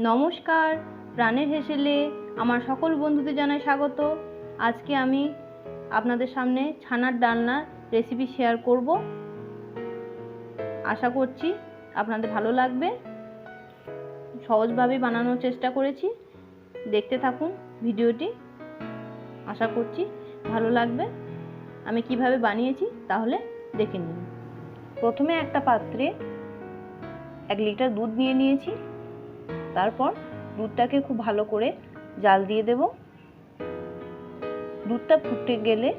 নমস্কার, প্রাণের হেসেলে আমার সকল বন্ধুদের জানাই স্বাগত। আজকে আমি আপনাদের সামনে ছানার ডালনার রেসিপি শেয়ার করব। আশা করছি আপনাদের ভালো লাগবে। সহজভাবে বানানোর চেষ্টা করেছি। দেখতে থাকুন ভিডিওটি। আশা করছি ভালো লাগবে। আমি কীভাবে বানিয়েছি তাহলে দেখে নিন। প্রথমে একটা পাত্রে এক লিটার দুধ নিয়ে নিয়েছি। তারপর দুধটাকে খুব ভালো করে জাল দিয়ে দেব। দুধটা ফুটে গেলে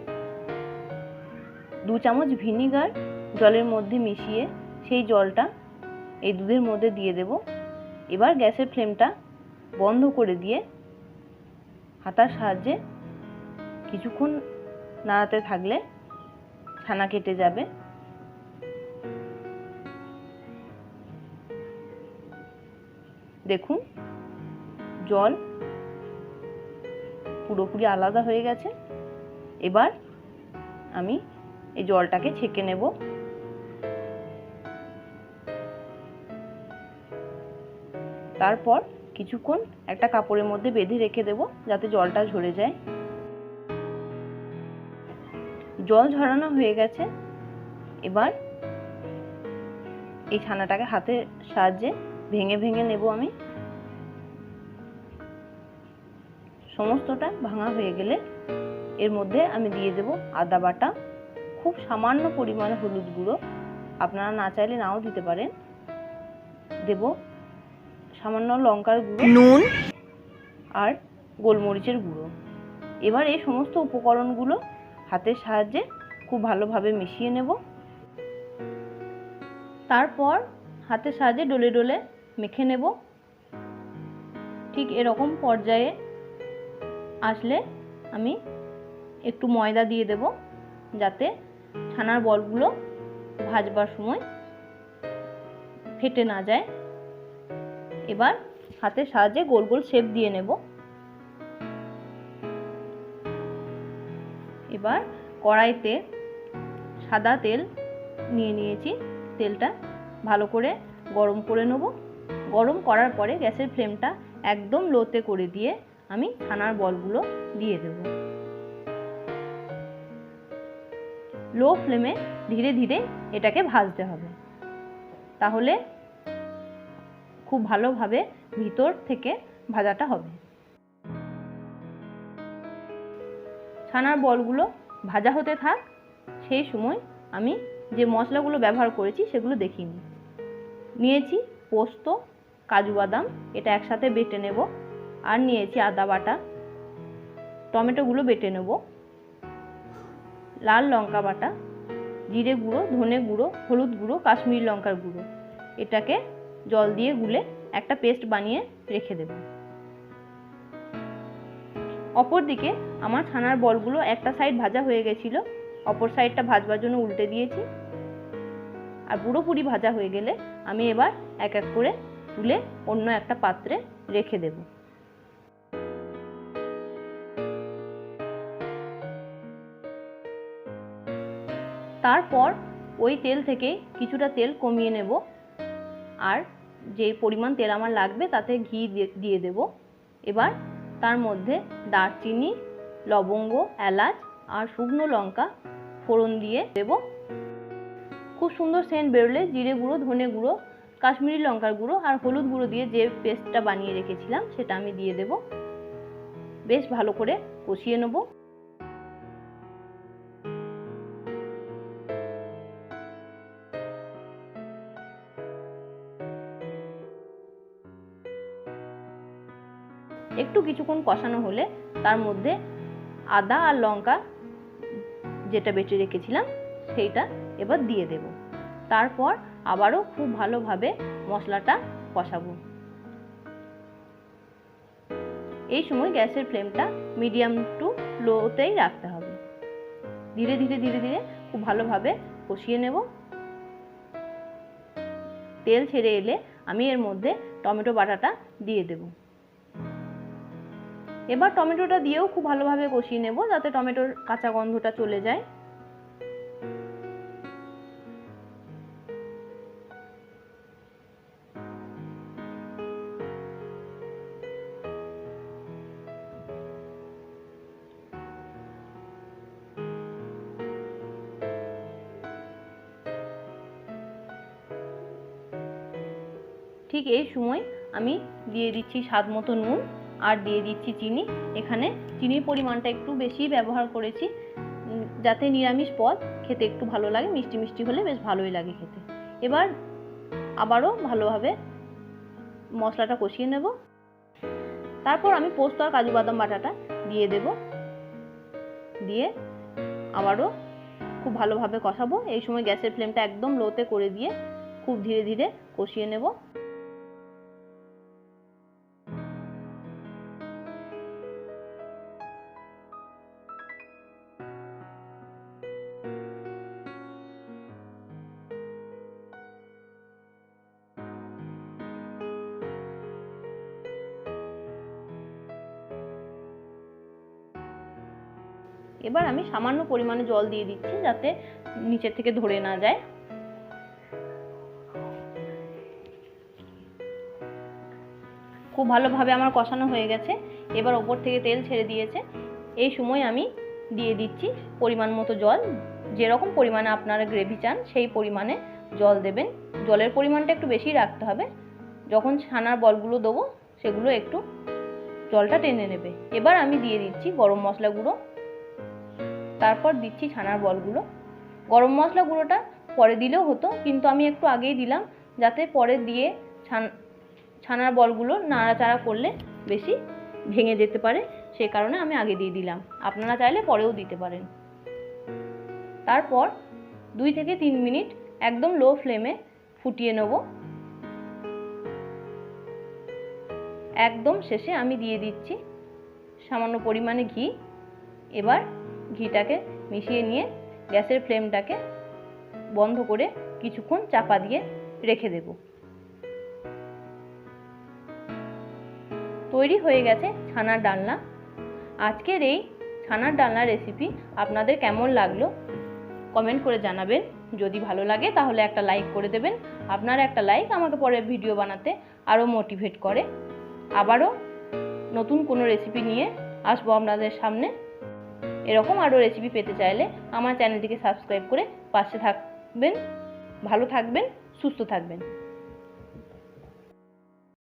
দু চামচ ভিনিগার জলের মধ্যে মিশিয়ে সেই জলটা এই দুধের মধ্যে দিয়ে দেব। এবার গ্যাসের ফ্লেমটা বন্ধ করে দিয়ে হাতার সাহায্যে কিছুক্ষণ নাড়াতে থাকলে ছানা কেটে যাবে। দেখুন, জল পুরোপুরি আলাদা হয়ে গেছে। এবার আমি এই জলটাকে ছেঁকে নেব। তারপর কিছুক্ষণ একটা কাপড়ের মধ্যে বেঁধে রেখে দেব, যাতে জলটা ঝরে যায়। জল ঝরানো হয়ে গেছে। এবার এই ছানাটাকে হাতের সাহায্যে ভেঙে ভেঙে নেব আমি। সমস্তটা ভাঙা হয়ে গেলে এর মধ্যে আমি দিয়ে দেব আদা বাটা খুব সামান্য পরিমাণে হলুদ গুঁড়ো। আপনারা না চাইলে নাও দিতে পারেন। দেব সামান্য লঙ্কার গুঁড়ো নুন। আর গোলমরিচের গুঁড়ো। এবার এই সমস্ত উপকরণগুলো হাতের সাহায্যে খুব ভালোভাবে মিশিয়ে নেব। তারপর হাতের সাহায্যে ডলে ডলে মেখে নেব। ঠিক এরকম পর্যায়ে আসলে আমি একটু ময়দা দিয়ে দেব যাতে ছানার বলগুলো ভাজবার সময় ফেটে না যায়। এবার হাতের সাহায্যে গোল গোল শেপ দিয়ে নেব। এবার কড়াইতে সাদা তেল নিয়ে নিয়েছি। তেলটা ভালো করে গরম করে নেব। গরম করার পরে গ্যাসের ফ্লেমটা একদম লোতে করে দিয়ে আমি ছানার বলগুলো দিয়ে দেব। লো ফ্লেমে ধীরে ধীরে এটাকে ভাজতে হবে। তাহলে খুব ভালোভাবে ভিতর থেকে ভাজাটা হবে। ছানার বলগুলো ভাজা হতে থাক, সেই সময় আমি যে মশলাগুলো ব্যবহার করেছি সেগুলো দেখিয়ে নিই নিয়েছি পোস্ত, কাজু বাদাম, এটা একসাথে বেটে নেব আর নিয়েছি আদা বাটা। টমেটোগুলো বেটে নেব। লাল লঙ্কা বাটা, জিরে গুঁড়ো, ধনে গুঁড়ো, হলুদ গুঁড়ো, কাশ্মীরি লঙ্কার গুঁড়ো। এটাকে জল দিয়ে গুলে একটা পেস্ট বানিয়ে রেখে দেব। অপর দিকে আমার ছানার বলগুলো একটা সাইড ভাজা হয়ে গেছিল, অপর সাইডটা ভাজবার জন্য উল্টে দিয়েছি। আর পুরোপুরি ভাজা হয়ে গেলে আমি এবার এক এক করে তুলে অন্য একটা পাত্রে রেখে দেব। তারপর ওই তেল থেকে কিছুটা তেল কমিয়ে নেব আর যে পরিমাণ তেল আমার লাগবে তাতে ঘি দিয়ে দেব। এবার তার মধ্যে দারচিনি, লবঙ্গ, এলাচ আর শুকনো লঙ্কা ফোড়ন দিয়ে দেব। খুব সুন্দর সেন্ট বেরোলে জিরে গুঁড়ো, ধনে গুঁড়ো কাশ্মীরি লঙ্কার গুঁড়ো আর হলুদ গুঁড়ো দিয়ে যে পেস্টটা বানিয়ে রেখেছিলাম, সেটা আমি দিয়ে দেব। বেশ ভালো করে কষিয়ে নেব। একটু কিছুক্ষণ কষানো হলে তার মধ্যে আদা আর লঙ্কা যেটা বেটে রেখেছিলাম, সেইটা এবার দিয়ে দেব। তারপর আবারও খুব ভালোভাবে মশলাটা কষাবো। এই সময় গ্যাসের ফ্লেমটা মিডিয়াম টু লোতেই রাখতে হবে। ধীরে ধীরে ধীরে ধীরে খুব ভালোভাবে কষিয়ে নেব। তেল ছেড়ে এলে আমি এর মধ্যে টমেটো বাটাটা দিয়ে দেব। এবার টমেটোটা দিয়েও খুব ভালোভাবে কষিয়ে নেব যাতে টমেটোর কাঁচা গন্ধটা চলে যায়। ঠিক এই সময় আমি দিয়ে দিচ্ছি স্বাদ মতো নুন আর দিয়ে দিচ্ছি চিনি। এখানে চিনির পরিমাণটা একটু বেশি ব্যবহার করেছি যাতে নিরামিষ পদ খেতে একটু ভালো লাগে, মিষ্টি মিষ্টি হলে বেশ ভালোই লাগে খেতে। এবার আবারও ভালোভাবে মশলাটা কষিয়ে নেব। তারপর আমি পোস্ত আর কাজু বাদাম বাটাটা দিয়ে দেব। দিয়ে আবারও খুব ভালোভাবে কষাবো। এই সময় গ্যাসের ফ্লেমটা একদম লোতে করে দিয়ে খুব ধীরে ধীরে কষিয়ে নেব। এবার আমি সামান্য পরিমাণে জল দিয়ে দিচ্ছি যাতে নিচের থেকে ধরে না যায়। খুব ভালোভাবে আমার কষানো হয়ে গেছে। এবার ওপর থেকে তেল ছেড়ে দিয়েছে। এই সময় আমি দিয়ে দিচ্ছি পরিমাণ মতো জল। যেরকম পরিমাণে আপনারা গ্রেভি চান, সেই পরিমাণে জল দেবেন। জলের পরিমাণটা একটু বেশি রাখতে হবে। যখন ছানার বলগুলো দেবো, সেগুলো একটু জলটা টেনে নেবে। এবার আমি দিয়ে দিচ্ছি গরম মশলা গুঁড়ো। তারপর দিচ্ছি ছানার বলগুলো। গরম মশলা গুঁড়োটা পরে দিলেও হতো, কিন্তু আমি একটু আগেই দিলাম যাতে পরে দিয়ে ছান, ছানার বলগুলো নাড়াচাড়া করলে বেশি ভেঙে যেতে পারে সেই কারণে আমি আগে দিয়ে দিলাম। আপনারা চাইলে পরেও দিতে পারেন। তারপর দুই থেকে তিন মিনিট একদম লো ফ্লেমে ফুটিয়ে নেব। একদম শেষে আমি দিয়ে দিচ্ছি সামান্য পরিমাণে ঘি। এবার ঘিটাকে মিশিয়ে নিয়ে গ্যাসের ফ্লেমটাকে বন্ধ করে কিছুক্ষণ চাপা দিয়ে রেখে দেব। তৈরি হয়ে গেছে ছানার ডালনা। আজকের এই ছানার ডালনা রেসিপি আপনাদের কেমন লাগল? কমেন্ট করে জানাবেন। যদি ভালো লাগে তাহলে একটা লাইক করে দেবেন। আপনার একটা লাইক আমাকে পরে ভিডিও বানাতে আরও মোটিভেট করে। আবারও নতুন কোনো রেসিপি নিয়ে আসব আপনাদের সামনে। এরকম আরও রেসিপি পেতে চাইলে আমার চ্যানেলটিকে সাবস্ক্রাইব করে পাশে থাকবেন, ভালো থাকবেন, সুস্থ থাকবেন।